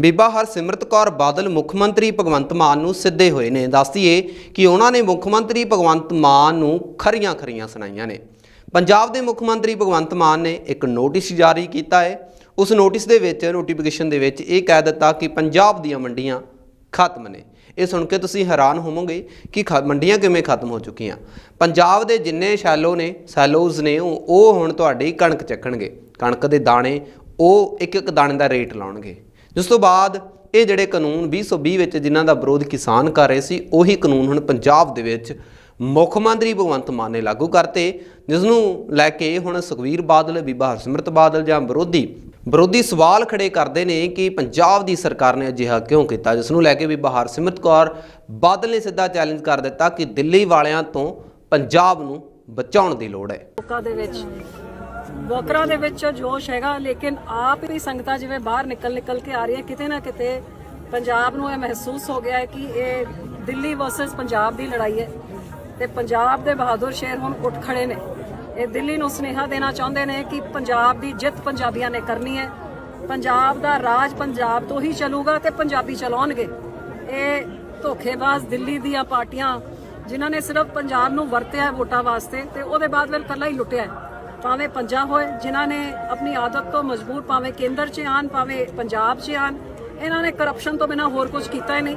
ਬੀਬਾ ਹਰਸਿਮਰਤ ਕੌਰ ਬਾਦਲ ਮੁੱਖ ਮੰਤਰੀ ਭਗਵੰਤ ਮਾਨ ਨੂੰ ਸਿੱਧੇ ਹੋਏ ਨੇ। ਦੱਸਦੀਏ ਕਿ ਉਹਨਾਂ ਨੇ ਮੁੱਖ ਮੰਤਰੀ ਭਗਵੰਤ ਮਾਨ ਨੂੰ ਖਰੀਆਂ ਖਰੀਆਂ ਸੁਣਾਈਆਂ ਨੇ। ਪੰਜਾਬ ਦੇ ਮੁੱਖ ਮੰਤਰੀ ਭਗਵੰਤ ਮਾਨ ਨੇ ਇੱਕ ਨੋਟਿਸ ਜਾਰੀ ਕੀਤਾ ਹੈ। ਉਸ ਨੋਟਿਸ ਦੇ ਵਿੱਚ ਨੋਟੀਫਿਕੇਸ਼ਨ ਦੇ ਵਿੱਚ ਇਹ ਕਹਿ ਦਿੱਤਾ ਕਿ ਪੰਜਾਬ ਦੀਆਂ ਮੰਡੀਆਂ ਖਤਮ ਨੇ। ਇਹ ਸੁਣ ਕੇ ਤੁਸੀਂ ਹੈਰਾਨ ਹੋਵੋਗੇ ਕਿ ਖ- ਮੰਡੀਆਂ ਕਿਵੇਂ ਖਤਮ ਹੋ ਚੁੱਕੀਆਂ। ਪੰਜਾਬ ਦੇ ਜਿੰਨੇ ਸ਼ੈਲੋ ਨੇ, ਸੈਲੋਜ਼ ਨੇ, ਉਹ ਉਹ ਹੁਣ ਤੁਹਾਡੀ ਕਣਕ ਚੱਕਣਗੇ। ਕਣਕ ਦੇ ਦਾਣੇ, ਉਹ ਇੱਕ ਇੱਕ ਦਾਣੇ ਦਾ ਰੇਟ ਲਾਉਣਗੇ। ਜਿਸ ਤੋਂ ਬਾਅਦ ਇਹ ਜਿਹੜੇ ਕਾਨੂੰਨ 2020 ਵਿੱਚ ਜਿਨ੍ਹਾਂ ਦਾ ਵਿਰੋਧ ਕਿਸਾਨ ਕਰ ਰਹੇ ਸੀ, ਉਹੀ ਕਾਨੂੰਨ ਹੁਣ ਪੰਜਾਬ ਦੇ ਵਿੱਚ ਮੁੱਖ ਮੰਤਰੀ ਭਗਵੰਤ ਮਾਨ ਨੇ ਲਾਗੂ ਕਰਤੇ ਜਿਸ ਨੂੰ ਲੈ ਕੇ ਹੁਣ ਸੁਖਵੀਰ ਬਾਦਲ, ਬੀਬਾ ਹਰਸਿਮਰਤ ਬਾਦਲ ਜਾਂ ਵਿਰੋਧੀ ਵਿਰੋਧੀ ਸਵਾਲ ਖੜੇ ਕਰਦੇ ਨੇ ਕਿ ਪੰਜਾਬ ਦੀ ਸਰਕਾਰ ਨੇ ਅਜਿਹਾ ਕਿਉਂ ਕੀਤਾ? ਜਿਸ ਨੂੰ ਲੈ ਕੇ ਬੀਬਾ ਹਰਸਿਮਰਤ ਕੌਰ ਬਾਦਲ ਨੇ ਸਿੱਧਾ ਚੈਲੰਜ ਕਰ ਦਿੱਤਾ ਕਿ ਦਿੱਲੀ ਵਾਲਿਆਂ ਤੋਂ ਪੰਜਾਬ ਨੂੰ ਬਚਾਉਣ ਦੀ ਲੋੜ ਹੈ। ਲੋਕਾਂ ਦੇ ਵਿੱਚ ਵੋਕਰਾਂ ਦੇ ਵਿੱਚ ਜੋਸ਼ ਹੈਗਾ, ਲੇਕਿਨ ਆਪ ਵੀ ਸੰਗਤਾਂ ਜਿਵੇਂ ਬਾਹਰ ਨਿਕਲ ਨਿਕਲ ਕੇ ਆ ਰਹੀ ਹੈ ਕਿਤੇ ਨਾ ਕਿਤੇ ਪੰਜਾਬ ਨੂੰ ਇਹ ਮਹਿਸੂਸ ਹੋ ਗਿਆ ਹੈ ਕਿ ਇਹ ਦਿੱਲੀ ਵਰਸਸ ਪੰਜਾਬ ਦੀ ਲੜਾਈ ਹੈ ਤੇ ਪੰਜਾਬ ਦੇ ਬਹਾਦਰ ਸ਼ੇਰ ਹੁਣ ਉੱਠ ਖੜੇ ਨੇ। ਇਹ ਦਿੱਲੀ ਨੂੰ ਸੁਨੇਹਾ ਦੇਣਾ ਚਾਹੁੰਦੇ ਨੇ ਕਿ ਪੰਜਾਬ ਦੀ ਜਿੱਤ ਪੰਜਾਬੀਆਂ ਨੇ ਕਰਨੀ ਹੈ। ਪੰਜਾਬ ਦਾ ਰਾਜ ਪੰਜਾਬ ਤੋਂ ਹੀ ਚੱਲੂਗਾ ਤੇ ਪੰਜਾਬੀ ਚਲਾਉਣਗੇ। ਇਹ ਧੋਖੇਬਾਜ਼ ਦਿੱਲੀ ਦੀਆਂ ਪਾਰਟੀਆਂ ਜਿਨ੍ਹਾਂ ਨੇ ਸਿਰਫ ਪੰਜਾਬ ਨੂੰ ਵਰਤਿਆ ਵੋਟਾਂ ਵਾਸਤੇ ਤੇ ਉਹਦੇ ਬਾਅਦ ਫਿਰ ਕੱਲਾ ਹੀ ਲੁੱਟਿਆ ਭਾਵੇਂ ਪੰਜਾ ਹੋਏ, ਜਿਨ੍ਹਾਂ ਨੇ ਆਪਣੀ ਆਦਤ ਤੋਂ ਮਜਬੂਰ ਭਾਵੇਂ ਕੇਂਦਰ 'ਚ ਆਣ ਭਾਵੇਂ ਪੰਜਾਬ 'ਚ ਆਣ ਇਹਨਾਂ ਨੇ ਕਰਪਸ਼ਨ ਤੋਂ ਬਿਨਾ ਹੋਰ ਕੁਝ ਕੀਤਾ ਹੀ ਨਹੀਂ।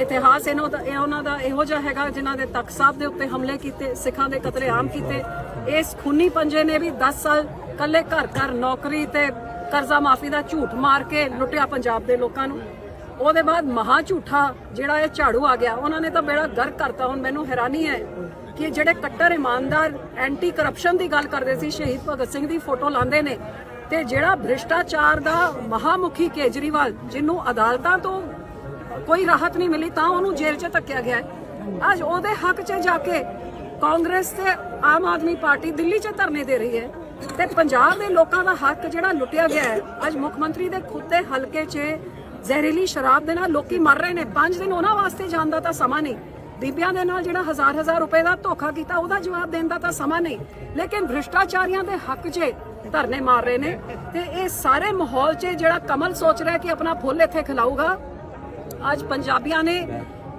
ਇਤਿਹਾਸ ਇਹਨਾਂ ਦਾ ਇਹ ਉਹਨਾਂ ਦਾ ਇਹੋ ਜਿਹਾ ਹੈਗਾ ਜਿਨ੍ਹਾਂ ਦੇ ਤਖਤ ਸਾਹਿਬ ਦੇ ਉੱਤੇ ਹਮਲੇ ਕੀਤੇ, ਸਿੱਖਾਂ ਦੇ ਕਤਲੇਆਮ ਕੀਤੇ। ਇਸ ਖੂਨੀ ਪੰਜੇ ਨੇ ਵੀ 10 ਸਾਲ ਕੱਲੇ ਘਰ ਘਰ ਨੌਕਰੀ ਤੇ ਕਰਜ਼ਾ ਮਾਫੀ ਦਾ ਝੂਠ ਮਾਰ ਕੇ ਲੁੱਟਿਆ ਪੰਜਾਬ ਦੇ ਲੋਕਾਂ ਨੂੰ। ਉਹਦੇ ਬਾਅਦ ਮਹਾ ਝੂਠਾ ਜਿਹੜਾ ਇਹ ਝਾੜੂ ਆ ਗਿਆ, ਉਹਨਾਂ ਨੇ ਤਾਂ ਬੇੜਾ ਗਰਕ ਕਰਤਾ, ਹੁਣ ਮੈਨੂੰ ਹੈਰਾਨੀ ਹੈ ਕਿ ਜਿਹੜੇ ਕੱਟਰ ਇਮਾਨਦਾਰ ਐਂਟੀ ਕਰਪਸ਼ਨ ਦੀ ਗੱਲ ਕਰਦੇ ਸੀ, ਸ਼ਹੀਦ ਭਗਤ ਸਿੰਘ ਦੀ ਫੋਟੋ ਲਾਉਂਦੇ ਨੇ, ਤੇ ਜਿਹੜਾ ਭ੍ਰਿਸ਼ਟਾਚਾਰ ਦਾ ਮਹਾਮੁਖੀ ਕੇਜਰੀਵਾਲ, ਜਿਹਨੂੰ ਅਦਾਲਤਾਂ ਤੋਂ ਕੋਈ ਰਾਹਤ ਨਹੀਂ ਮਿਲੀ, ਤਾਂ ਉਹਨੂੰ ਜੇਲ੍ਹ 'ਚ ਧੱਕਿਆ ਗਿਆ ਅੱਜ ਉਹਦੇ ਹੱਕ 'ਚ ਜਾ ਕੇ ਕਾਂਗਰਸ ਤੇ ਆਮ ਆਦਮੀ ਪਾਰਟੀ ਦਿੱਲੀ 'ਚ ਧਰਨੇ ਦੇ ਰਹੀ ਹੈ, ਤੇ ਪੰਜਾਬ ਦੇ ਲੋਕਾਂ ਦਾ ਹੱਕ ਜਿਹੜਾ ਲੁੱਟਿਆ ਗਿਆ ਹੈ, ਅੱਜ ਮੁੱਖ ਮੰਤਰੀ ਦੇ ਖੁਦ ਦੇ ਹਲਕੇ 'ਚ ਜ਼ਹਿਰੀਲੀ ਸ਼ਰਾਬ ਦੇ ਨਾਲ ਲੋਕੀ ਮਰ ਰਹੇ ਨੇ। 5 ਦਿਨ ਉਹਨਾਂ ਵਾਸਤੇ ਜਾਣ ਦਾ ਤਾਂ ਸਮਾਂ ਨਹੀਂ। ਬੀਬੀਆਂ ਦੇ ਨਾਲ ਜਿਹੜਾ ਹਜ਼ਾਰ ਹਜ਼ਾਰ ਰੁਪਏ ਦਾ ਧੋਖਾ ਕੀਤਾ, ਉਹਦਾ ਜਵਾਬ ਦੇਣ ਦਾ ਤਾਂ ਸਮਾਂ ਨਹੀਂ। ਲੇਕਿਨ ਭ੍ਰਿਸ਼ਟਾਚਾਰੀਆਂ ਦੇ ਹੱਕ 'ਚ ਧਰਨੇ ਮਾਰ ਰਹੇ ਨੇ। ਤੇ ਇਹ ਸਾਰੇ ਮਾਹੌਲ 'ਚ ਜਿਹੜਾ ਕਮਲ ਸੋਚ ਰਿਹਾ ਕਿ ਆਪਣਾ ਫੁੱਲ ਇੱਥੇ ਖਿਲਾਊਗਾ, ਅੱਜ ਪੰਜਾਬੀਆਂ ਨੇ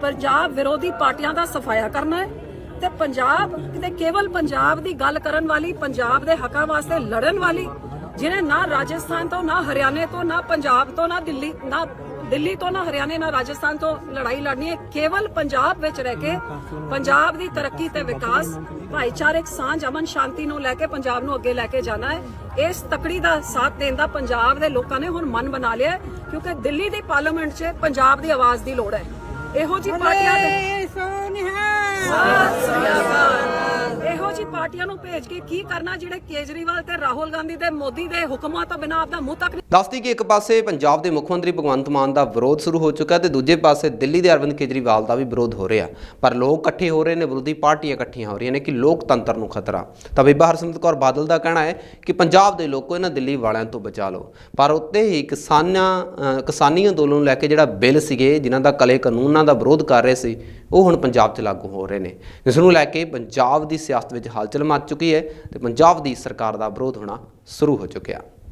ਪੰਜਾਬ ਵਿਰੋਧੀ ਪਾਰਟੀਆਂ ਦਾ ਸਫਾਇਆ ਕਰਨਾ ਹੈ। ਤੇ ਪੰਜਾਬ ਤੇ ਕੇਵਲ ਪੰਜਾਬ ਦੀ ਗੱਲ ਕਰਨ ਵਾਲੀ, ਪੰਜਾਬ ਦੇ ਹੱਕਾਂ ਵਾਸਤੇ ਲੜਨ ਵਾਲੀ ਜਿਹਨੇ ਨਾ ਰਾਜਸਥਾਨ ਤੋਂ ਨਾ ਹਰਿਆਣੇ ਤੋਂ ਨਾ ਪੰਜਾਬ ਤੋਂ ਨਾ ਦਿੱਲੀ ਨਾ ਦਿੱਲੀ ਤੋਂ ਨਾ ਹਰਿਆਣੇ ਨਾ ਰਾਜਸਥਾਨ ਤੋਂ ਲੜਾਈ ਲੜਨੀ ਹੈ। ਕੇਵਲ ਪੰਜਾਬ ਵਿੱਚ ਰਹਿ ਕੇ ਪੰਜਾਬ ਦੀ ਤਰੱਕੀ ਤੇ ਵਿਕਾਸ ਭਾਈਚਾਰਕ ਸਾਂਝ ਅਮਨ ਸ਼ਾਂਤੀ ਨੂੰ ਲੈ ਕੇ ਪੰਜਾਬ ਨੂੰ ਅੱਗੇ ਲੈ ਕੇ ਜਾਣਾ ਹੈ। ਇਸ ਤਕੜੀ ਦਾ ਸਾਥ ਦੇਣ ਦਾ ਪੰਜਾਬ ਦੇ ਲੋਕਾਂ ਨੇ ਹੁਣ ਮਨ ਬਣਾ ਲਿਆ ਕਿਉਂਕਿ ਦਿੱਲੀ ਦੀ ਪਾਰਲੀਮੈਂਟ 'ਚ ਪੰਜਾਬ ਦੀ ਆਵਾਜ਼ ਦੀ ਲੋੜ ਹੈ। ਇਹੋ ਜੀ ਪਾਰਟੀਆਂ ਦੇ ਸਤਿ ਸ੍ਰੀ ਅਕਾਲ। ਇਹੋ ਜੀ ਪਾਰਟੀਆਂ ਨੂੰ ਭੇਜ ਕੇ ਕੀ ਕਰਨਾ ਜਿਹੜੇ ਕੇਜਰੀਵਾਲ ਤੇ ਰਾਹੁਲ ਗਾਂਧੀ ਤੇ ਮੋਦੀ ਦੇ ਹੁਕਮਾਂ ਤੋਂ ਬਿਨਾਂ ਆਪਦਾ ਮੂੰਹ ਤੱਕ ਦੱਸਦੀ ਕਿ ਇੱਕ ਪਾਸੇ ਪੰਜਾਬ ਦੇ ਮੁੱਖ ਮੰਤਰੀ ਭਗਵੰਤ ਮਾਨ ਦਾ ਵਿਰੋਧ ਸ਼ੁਰੂ ਹੋ ਚੁੱਕਾ ਤੇ ਦੂਜੇ ਪਾਸੇ ਦਿੱਲੀ ਦੇ ਅਰਵਿੰਦ ਕੇਜਰੀਵਾਲ ਦਾ ਵੀ ਵਿਰੋਧ ਹੋ ਰਿਹਾ। ਪਰ ਲੋਕ ਇਕੱਠੇ ਹੋ ਰਹੇ ਨੇ ਵਿਰੋਧੀ ਪਾਰਟੀਆਂ ਇਕੱਠੀਆਂ ਹੋ ਰਹੀਆਂ ਨੇ ਕਿ ਲੋਕਤੰਤਰ ਨੂੰ ਖਤਰਾ। ਤਾਂ ਬੀਬਾ ਹਰਸਿਮਰਤ ਕੌਰ ਬਾਦਲ ਦਾ ਕਹਿਣਾ ਹੈ ਕਿ ਪੰਜਾਬ ਦੇ ਲੋਕੋ ਇਹਨਾਂ ਦਿੱਲੀ ਵਾਲਿਆਂ ਤੋਂ ਬਚਾ ਲਓ। ਪਰ ਉੱਤੇ ਹੀ ਕਿਸਾਨਾਂ ਅ, ਕਿਸਾਨੀ ਅੰਦੋਲਨ ਨੂੰ ਲੈ ਕੇ ਜਿਹੜਾ ਬਿੱਲ ਸੀਗੇ ਜਿਨ੍ਹਾਂ ਦਾ ਕਲੇ ਕਾਨੂੰਨਾਂ ਦਾ ਵਿਰੋਧ ਕਰ ਰਹੇ ਸੀ ਉਹ ਹੁਣ ਪੰਜਾਬ 'ਚ ਲਾਗੂ ਹੋ ਰਹੇ ਨੇ। ਜਿਸ ਨੂੰ ਲੈ ਕੇ ਪੰਜਾਬ ਦੀ ਸਿਆਸਤ ਵਿੱਚ ਹਲਚਲ ਮਚ ਚੁੱਕੀ ਹੈ ਤੇ ਪੰਜਾਬ ਦੀ ਸਰਕਾਰ ਦਾ ਵਿਰੋਧ ਹੋਣਾ ਸ਼ੁਰੂ ਹੋ ਚੁੱਕਿਆ।